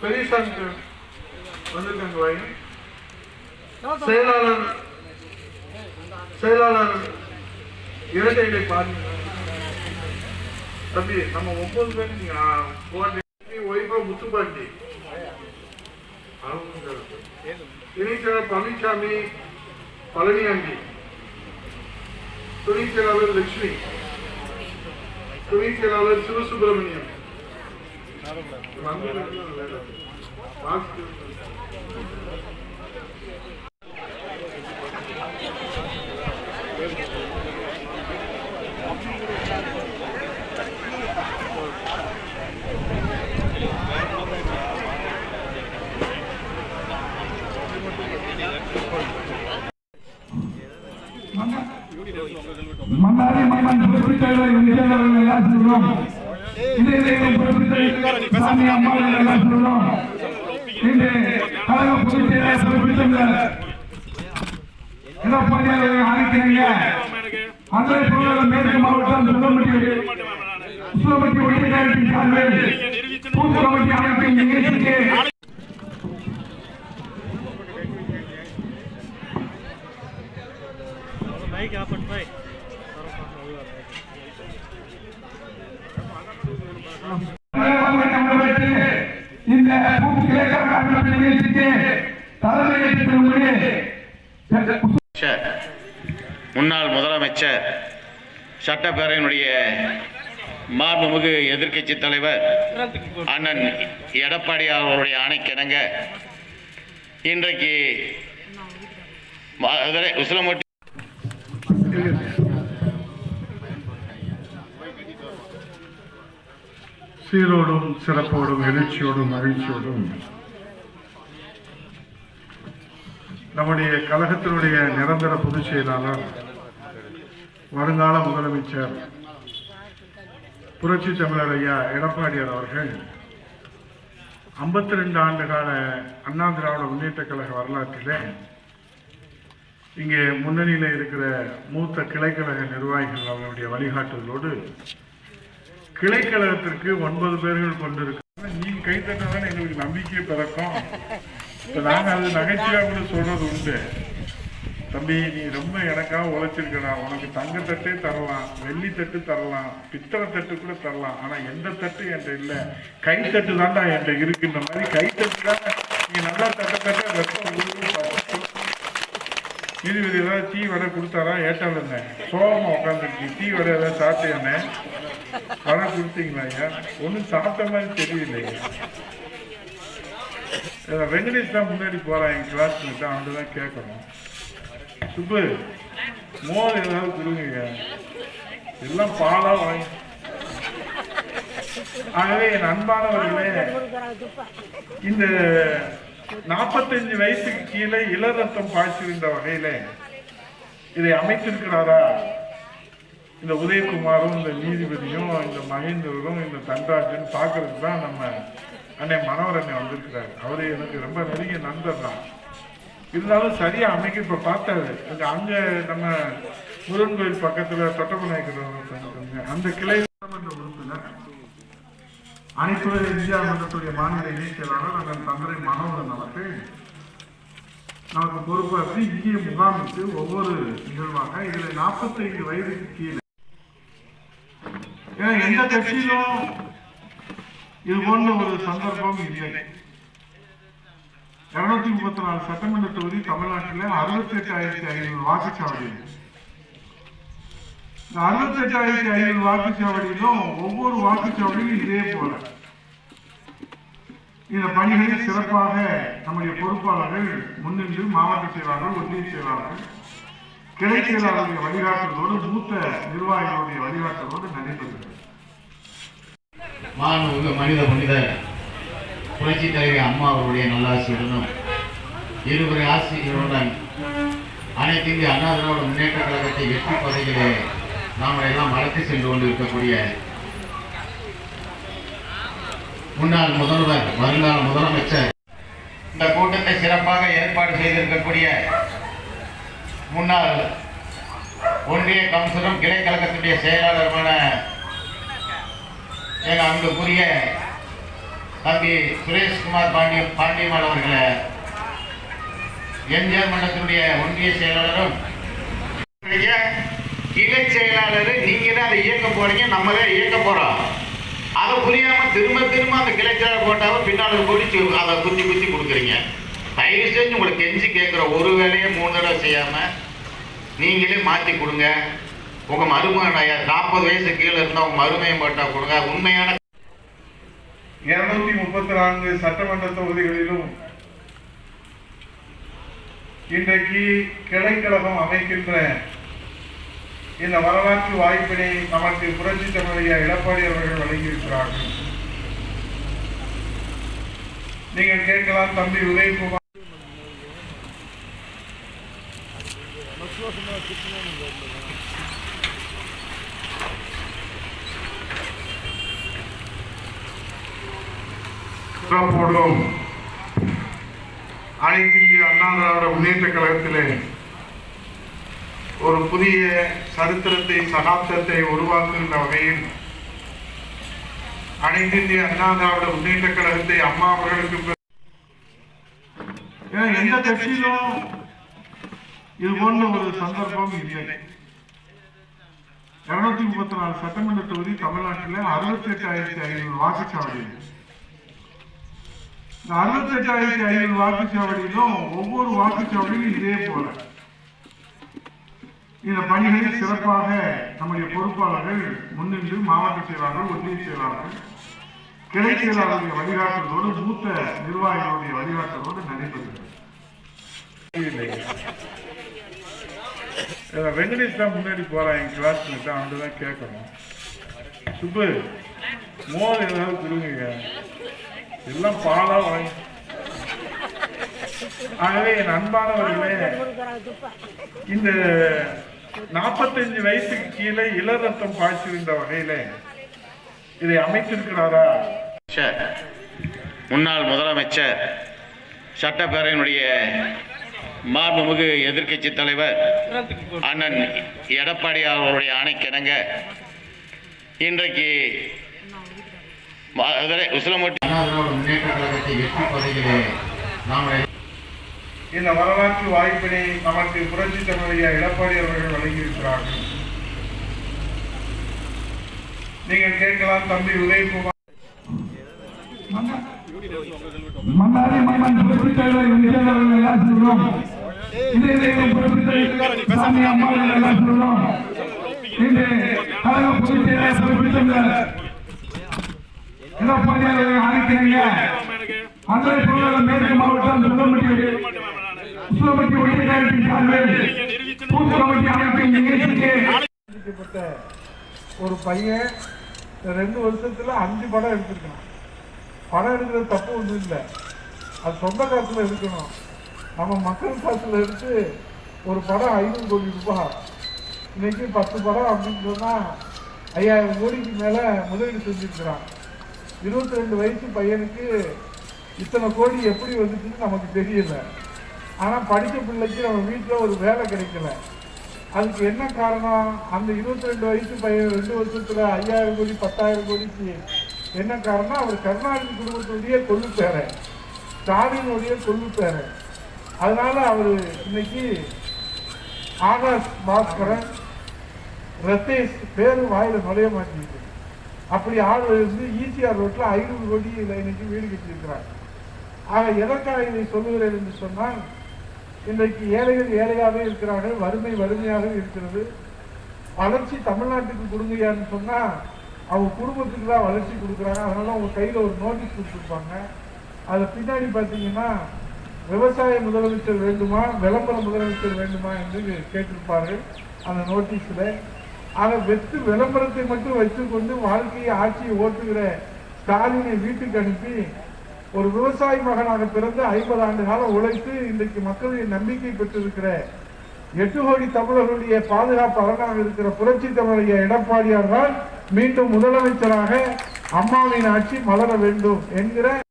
பெரியசாமி வந்திருக்காங்க வாங்க செயலாளர் செயலாளர் இரட்டை பாருங்க தம்பி நம்ம ஒன்பது பேர் நீங்க ஒய்ஃபா முத்துப்பாண்டி. அவங்க. இணைச்சர் பழனிசாமி பழனியாண்டி. துணை செயலாளர் லட்சுமி. துணை செயலாளர் சிவசுப்பிரமணியம். மன்னாரி மன்னன் குறிப்பிட்ட விஜயவர்கள் எல்லாம் சொல்றோம். இதே தெய்வம் குறிப்பிட்ட சாமி அம்மாள் எல்லாம் சொல்றோம் இன்று கழக பொதுச் செயலாளர் அழைக்கிறீங்க மேற்கு மாவட்டம் சுந்தரமட்டி சார்பில் பூத் கமிட்டி அமைப்பின் நிகழ்ச்சிக்கு பைக் ஆஃப் பண்ணி போய் இந்த பூத் கிளைக்கழக அமைப்பின் நிகழ்ச்சிக்கு தலைமையேற்று அமைச்சர், முன்னாள் முதலமைச்சர் சட்டப்பேரவையினுடைய மாண்புமிகு எதிர்க்கட்சி தலைவர் அண்ணன் எடப்பாடி அவர்களுடைய ஆணைக்கிணங்க இன்றைக்கு மதுரை சீரோடும் சிறப்போடும் எழுச்சியோடும் மகிழ்ச்சியோடும். நம்முடைய கழகத்தினுடைய நிரந்தர பொதுச் செயலாளர் வருங்கால முதலமைச்சர் புரட்சி தமிழர் ஐயா எடப்பாடியார் அவர்கள் ஐம்பத்தி ரெண்டு ஆண்டு கால அண்ணா திராவிட முன்னேற்ற கழக வரலாற்றிலே இங்கே முன்னணியில் இருக்கிற மூத்த கிளைக்கழக நிர்வாகிகள் அவர்களுடைய வழிகாட்டுதலோடு கிளைக்கழகத்திற்கு ஒன்பது பேர்கள் கொண்டிருக்க நீங்க கை எங்களுக்கு நம்பிக்கை பிறக்கும். இப்ப நாங்க அது நகைச்சுவையா கூட சொல்றது உண்டு. தம்பி நீ ரொம்ப எனக்காக உழைச்சிருக்கடா. உனக்கு தங்க தட்டே தரலாம் வெள்ளி தட்டு தரலாம் பித்தளை தட்டு கூட தரலாம். ஆனா எந்த தட்டு என்கிட்ட இல்ல. கைத்தட்டு தான்டா என்கிட்ட இருக்குன்ற மாதிரி கைத்தட்டு தான். நீ நல்லா தட்ட தட்ட ரத்தம் நீதிபதி ஏதாவது டீ வடை கொடுத்தாரா? ஏட்டால் என்ன? உட்காந்துருக்கு டீ வடை எதாவது சாப்பிட்டு என்ன வடை கொடுத்தீங்களா ஐயா? ஒன்றும் சாப்பிட்ட மாதிரி தெரியலையே. வெங்கடேஷ் தான் முன்னாடி போகிறான் என் கிளாஸ்மேட் அவன் தான் கேட்கணும். சுப்பு மோர் ஏதாவது கொடுங்க எல்லாம் பாலாக வாங்கி. ஆகவே என் அன்பானவர்களே இந்த நாற்பத்தஞ்சு வயசுக்கு கீழே இளரத்தம் பாய்ச்சிருந்த வகையில இதை அமைத்திருக்கிறாரா? இந்த உதயகுமாரும் இந்த நீதிபதியும் இந்த மகேந்திரரும் இந்த தன்ராஜன் பார்க்கறதுக்கு தான் நம்ம அன்னை மனோகர் அண்ணன் வந்திருக்கிறாரு. அவரு எனக்கு ரொம்ப நெருங்கிய நண்பர் தான். இருந்தாலும் சரியா அமைக்க இப்ப பார்த்தாரு. அங்க அங்க நம்ம முருகன் கோயில் பக்கத்துல தொட்டப்பநாயக்கர் அந்த கிளை உறுப்பினர். அனைத்து இந்தியா மன்றத்துடைய மாநில இணைச் செயலாளர் அண்ணன் தந்தை மனோகரன் அவர்கள் நமக்கு பொறுப்பாற்றி இந்திய முகாமுக்கு ஒவ்வொரு நிகழ்வாக இதில் நாற்பத்தைந்து வயதுக்கு கீழே. ஏன்னா எந்த கட்சியிலும் இது போன்ற ஒரு சந்தர்ப்பம் இல்லை. இருநூத்தி முப்பத்தி நாலு சட்டமன்ற தொகுதி தமிழ்நாட்டில் அறுபத்தி எட்டாயிரத்தி ஐநூறு வாக்குச்சாவடி இந்த அறுபத்தி ஐநூறு வாக்குச்சாவடியிலும் ஒவ்வொரு வாக்குச்சாவடியும் இதே போல. இந்த பணிகளை சிறப்பாக நம்முடைய பொறுப்பாளர்கள் முன்னின்று மாவட்ட செயலாளர்கள் ஒன்றிய செயலாளர்கள் கிளை செயலாளருடைய வழிகாட்டுதலோடு மூத்த நிர்வாகிகளுடைய வழிகாட்டுதலோடு நடைபெறுகிறது. மாண்புமிகு மனித புனிதர் புரட்சி தலைவி அம்மா அவருடைய நல்லாசியுடனும் இருவரை ஆசிரியருடன் அனைத்து இந்திய அண்ணா திராவிட முன்னேற்ற கழகத்தை வெற்றி பதவியிலே நாம் எல்லாம் வளர்த்து சென்று கொண்டிருக்கக்கூடிய முன்னாள் முதல்வர் வருங்கால முதலமைச்சர் இந்த கூட்டத்தை சிறப்பாக ஏற்பாடு செய்திருக்கக்கூடிய முன்னாள் ஒன்றிய கவுன்சிலரும் கிளை கழகத்துடைய செயலாளருமான என் அன்புக்குரிய தம்பி சுரேஷ்குமார் பாண்டிய பாண்டியமான் அவர்களை எம்ஜிஆர் மன்றத்தினுடைய ஒன்றிய செயலாளரும் செயலாளர் நீங்க தான் அதை இயக்க போறீங்க நம்ம தான் இயக்க போறோம். அதை புரியாம திரும்ப திரும்ப அந்த கிளைச்சலாக போட்டாலும் போட்டாவை பின்னால் குடிச்சு அதை குத்தி குத்தி கொடுக்குறீங்க. தயவு செஞ்சு உங்களுக்கு கெஞ்சி கேட்குற ஒரு வேலையை மூணு தடவை செய்யாம நீங்களே மாற்றி கொடுங்க. உங்கள் மருமகன் ஐயா நாற்பது வயசு கீழே இருந்தால் உங்கள் மருமையை போட்டால் கொடுங்க. உண்மையான இருநூத்தி முப்பத்தி நான்கு சட்டமன்ற தொகுதிகளிலும் இன்றைக்கு கிளைக்கழகம் அமைக்கின்ற இந்த வரலாற்று வாய்ப்பினை நமக்கு புரட்சி தமிழைய எடப்பாடி அவர்கள் வழங்கியிருக்கிறார்கள். நீங்கள் கேட்கலாம் தம்பி உதயகுமார். போடும் அனைத்து இந்திய அண்ணா திராவிட முன்னேற்ற கழகத்திலே ஒரு புதிய சரித்திரத்தை சகாப்தத்தை உருவாக்குகின்ற வகையில் அனைத்து இந்திய அண்ணா திராவிட முன்னேற்ற கழகத்தை அம்மா அவர்களுக்கு எந்த கட்சியிலும் இது போன்ற ஒரு சந்தர்ப்பம் இல்லை. இருநூத்தி முப்பத்தி நாலு சட்டமன்ற தொகுதி தமிழ்நாட்டில் அறுபத்தி எட்டாயிரத்தி ஐநூறு வாக்குச்சாவடி. இந்த அறுபத்தி எட்டாயிரத்தி ஐநூறு வாக்குச்சாவடியிலும் ஒவ்வொரு வாக்குச்சாவடியும் இதே போல. இந்த பணிகளை சிறப்பாக நம்முடைய பொறுப்பாளர்கள் முன்னின்று மாவட்ட செயலாளர்கள் ஒன்றிய செயலாளர்கள் கிளை செயலாளருடைய வழிகாட்டுதலோடு மூத்த நிர்வாகிகளுடைய வழிகாட்டுதலோடு நடைபெறுகிறது. வெங்கடேஷ் தான் முன்னாடி போறான் என் கிளாஸ்மேட் அவங்க தான் கேட்கணும். சுப்பு மோர் ஏதாவது கொடுங்க எல்லாம் பாலா வாங்கி. ஆகவே என் அன்பானவர்களே இந்த நாற்பத்தஞ்சு வயசுக்கு கீழே இளரத்தம் பாய்ச்சிருந்த வகையில இதை அமைத்திருக்கிறாரா? முன்னாள் முதலமைச்சர் சட்டப்பேரவையினுடைய மாண்புமிகு எதிர்க்கட்சி தலைவர் அண்ணன் எடப்பாடி அவர்களுடைய ஆணைக்கிணங்க இன்றைக்கு மதுரை உசிலம்பட்டி முன்னேற்ற கழகத்தை வெற்றி பதவியிலே நாம் இந்த வரலாற்று வாய்ப்பினை நமக்கு புரட்சி தமிழைய எடப்பாடி அவர்கள் வழங்கியிருக்கிறார்கள். நீங்கள் கேட்கலாம் தம்பி உதயகுமார். மன்னாரி மன்னன் எல்லாம் இதே தெய்வம் சாமி அம்மா எல்லாம் சொல்றோம். இன்று கழக எடப்பாடி அவர்கள் அழைக்கிறீங்க மேற்கு மாவட்டம் சார்பில் அமைப்பின் நிகழ்ச்சிக்கு ஒரு பையன் ரெண்டு வருஷத்துல அஞ்சு படம் எடுத்திருக்கான் படம் எடுக்கிறது தப்பு ஒன்றும் இல்லை. அது சொந்த காசுல எடுக்கணும். நம்ம மக்கள் காசுல எடுத்து ஒரு படம் ஐநூறு கோடி ரூபாய். இன்னைக்கு பத்து படம் அப்படின்னு சொன்னா ஐயாயிரம் கோடிக்கு மேல முதலீடு செஞ்சிருக்கிறான். இருபத்தி ரெண்டு வயசு பையனுக்கு இத்தனை கோடி எப்படி வந்துச்சுன்னு நமக்கு தெரியல. ஆனால் படித்த பிள்ளைக்கு நம்ம வீட்டில் ஒரு வேலை கிடைக்கல. அதுக்கு என்ன காரணம்? அந்த இருபத்தி ரெண்டு வயசு பையன் ரெண்டு வருஷத்தில் ஐயாயிரம் கோடி பத்தாயிரம் கோடிக்கு என்ன காரணம்? அவர் கருணாநிதி குடும்பத்துடைய கொள்ளு பேர. ஸ்டாலினுடைய கொள்ளு பேர. அதனால் அவர் இன்னைக்கு ஆகாஷ் பாஸ்கரன் ரத்தேஷ் பேரு வாயில் நுழைய மாட்டேங்குது அப்படி ஆள் இருந்து ஈசிஆர் ரோட்டில் ஐநூறு கோடி இன்னைக்கு வீடு கட்டியிருக்கிறார். ஆக எதற்காக இதை சொல்லுகிறேன் என்று சொன்னால் இன்றைக்கு ஏழைகள் ஏழையாகவே இருக்கிறார்கள் வறுமை வறுமையாக இருக்கிறது. வளர்ச்சி தமிழ்நாட்டுக்கு கொடுங்கயான்னு சொன்னா அவங்க குடும்பத்துக்கு தான் வளர்ச்சி கொடுக்குறாங்க. அதனால அவங்க கையில ஒரு நோட்டீஸ் கொடுத்துருப்பாங்க. அது பின்னாடி பார்த்தீங்கன்னா விவசாய முதலமைச்சர் வேண்டுமா விளம்பர முதலமைச்சர் வேண்டுமா என்று கேட்டிருப்பார்கள் அந்த நோட்டீஸில் அதை வெற்று விளம்பரத்தை மட்டும் வைத்துக்கொண்டு வாழ்க்கையை ஆட்சியை ஓட்டுகிற ஸ்டாலினை வீட்டுக்கு அனுப்பி ஒரு விவசாயி மகனாக பிறந்து ஐம்பது ஆண்டு காலம் உழைத்து இன்றைக்கு மக்களுடைய நம்பிக்கை பெற்றிருக்கிற எட்டு கோடி தமிழர்களுடைய பாதுகாப்பு அரணாக இருக்கிற புரட்சி தமிழைய எடப்பாடியார் தான் மீண்டும் முதலமைச்சராக அம்மாவின் ஆட்சி மலர வேண்டும் என்கிற